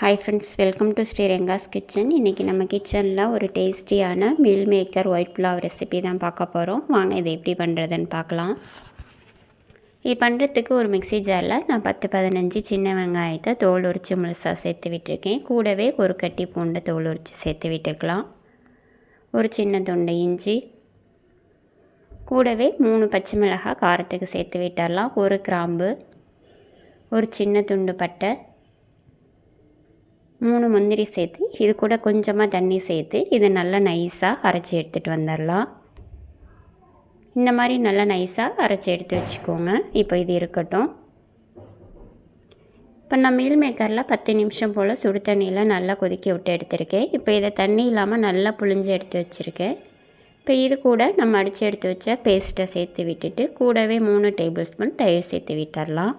Hi friends welcome to Sriranga's kitchen இன்றைக்கி நம்ம கிச்சனில் ஒரு டேஸ்டியான meal maker white pulao recipe தான் பார்க்க போகிறோம் வாங்க இதை எப்படி பண்ணுறதுன்னு பார்க்கலாம். இது பண்ணுறதுக்கு ஒரு மிக்சி ஜாரில் நான் பத்து பதினஞ்சு சின்ன வெங்காயத்தை தோல் உரித்து முழுசாக சேர்த்து விட்டுருக்கேன். கூடவே ஒரு கட்டி பூண்டை தோல் உரித்து சேர்த்து விட்டுக்கலாம். ஒரு சின்ன துண்டு இஞ்சி. கூடவே மூணு பச்சை மிளகாய் காரத்துக்கு சேர்த்து விட்டுடலாம் ஒரு கிராம்பு. ஒரு சின்ன துண்டு பட்டை. மூணு முந்திரி சேர்த்து இது கூட கொஞ்சமாக தண்ணி சேர்த்து இதை நல்லா நைஸாக அரைச்சி எடுத்துகிட்டு வந்துடலாம் இந்த மாதிரி நல்லா நைஸாக அரைச்சி எடுத்து வச்சுக்கோங்க. இப்போ இது இருக்கட்டும். இப்போ நான் மீல் மேக்கரில் பத்து நிமிஷம் போல் சுடு தண்ணியில் நல்லா கொதிக்க விட்டு எடுத்திருக்கேன். இப்போ இதை தண்ணி இல்லாமல் நல்லா புழிஞ்சு எடுத்து வச்சுருக்கேன். இப்போ இது கூட நம்ம அடித்து எடுத்து வச்ச பேஸ்ட்டை சேர்த்து விட்டுட்டு கூடவே மூணு டேபிள் ஸ்பூன் தயிர் சேர்த்து விட்டுடலாம்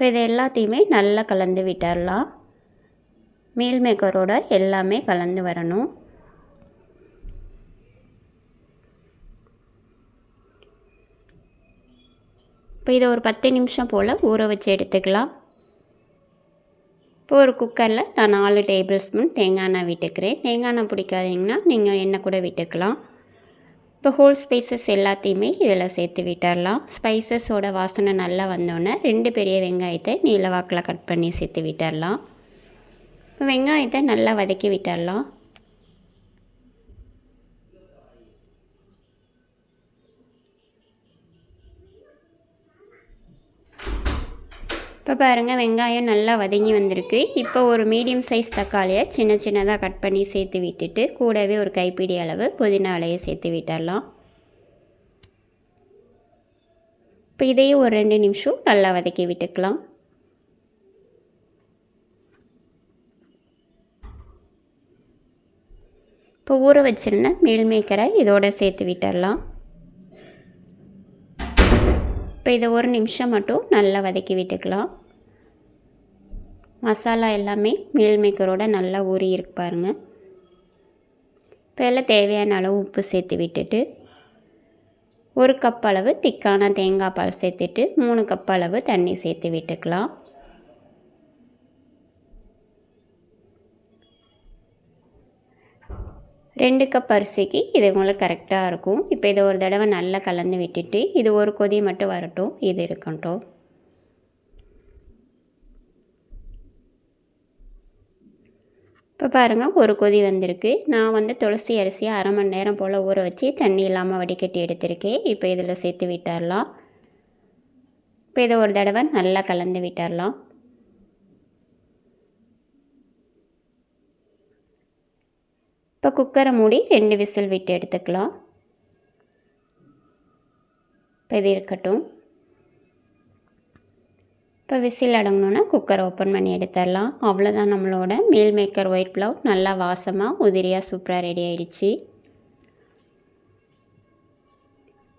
இப்போ இது எல்லாத்தையுமே நல்லா கலந்து விட்டுடலாம். மீல் மேக்கரோட எல்லாமே கலந்து வரணும். இப்போ இதை ஒரு பத்து நிமிஷம் போல் ஊற வச்சு எடுத்துக்கலாம். இப்போ ஒரு குக்கரில் நான் நாலு டேபிள் ஸ்பூன் தேங்காய் எண்ணெய் விட்டுக்கிறேன். தேங்காய் எண்ணெய் பிடிக்காதீங்கன்னா நீங்கள் எண்ணெய் கூட விட்டுக்கலாம். இப்போ ஹோல் ஸ்பைசஸ் எல்லாத்தையுமே இதில் சேர்த்து விட்டுடலாம் ஸ்பைசஸோட வாசனை நல்லா வந்தோடனே ரெண்டு பெரிய வெங்காயத்தை நீளவாக்கில் கட் பண்ணி சேர்த்து விட்டுடலாம் இப்போ வெங்காயத்தை நல்லா வதக்கி விட்டுடலாம் இப்போ பாருங்கள் வெங்காயம் நல்லா வதங்கி வந்திருக்கு. இப்போ ஒரு மீடியம் சைஸ் தக்காளியை சின்ன சின்னதாக கட் பண்ணி சேர்த்து விட்டுட்டு கூடவே ஒரு கைப்பிடி அளவு புதினா அலையை சேர்த்து விட்டுடலாம் இப்போ இதையும் ஒரு ரெண்டு நிமிஷம் நல்லா வதக்கி விட்டுக்கலாம். இப்போ ஊற வச்சிருந்த மீல் மேக்கரை இதோடு சேர்த்து விட்டுடலாம் இப்போ இதை ஒரு நிமிஷம் மட்டும் நல்லா வதக்கி விட்டுக்கலாம். மசாலா எல்லாமே மீல் மேக்கரோட நல்லா ஊறி இருக்கு பாருங்கள் இப்போ எல்லாம் தேவையான அளவு உப்பு சேர்த்து விட்டுட்டு ஒரு கப் அளவு திக்கான தேங்காய் பால் சேர்த்துட்டு மூணு கப் அளவு தண்ணி சேர்த்து விட்டுக்கலாம். ரெண்டு கப் அரிசிக்கு இது உங்களுக்கு கரெக்டாக இருக்கும். இப்போ இதை ஒரு தடவை நல்லா கலந்து விட்டுட்டு இது ஒரு கொதி மட்டும் வரட்டும். இது இருக்கட்டும். இப்போ பாருங்கள் ஒரு கொதி வந்திருக்கு. நான் வந்து துளசி அரிசியை அரை மணி நேரம் போல் ஊற வச்சு தண்ணி இல்லாமல் வடிகட்டி எடுத்திருக்கேன். இப்போ இதில் சேர்த்து விட்டுடலாம். இப்போ இதை ஒரு தடவை நல்லா கலந்து விட்டுடலாம். இப்போ குக்கரை மூடி ரெண்டு விசில் விட்டு எடுத்துக்கலாம். இப்போ இது இருக்கட்டும். இப்போ விசில் அடங்கணுன்னா குக்கரை ஓப்பன் பண்ணி எடுத்துடலாம். அவ்வளோதான் நம்மளோட மீல் மேக்கர் ஒயிட் ப்ளவு நல்லா வாசமாக உதிரியாக சூப்பராக ரெடி ஆயிடுச்சு.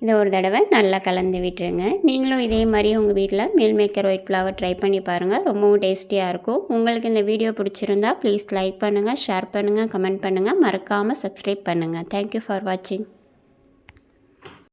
இதை ஒரு தடவை நல்லா கலந்து விட்டுருங்க. நீங்களும் இதே மாதிரி உங்கள் வீட்டில் meal maker white flower try பண்ணி பாருங்கள் ரொம்பவும் டேஸ்டியாக இருக்கும். உங்களுக்கு இந்த வீடியோ பிடிச்சிருந்தா ப்ளீஸ் லைக் பண்ணுங்கள் ஷேர் பண்ணுங்கள் கமெண்ட் பண்ணுங்கள் மறக்காமல் சப்ஸ்கிரைப் பண்ணுங்கள் தேங்க்யூ ஃபார் வாட்சிங்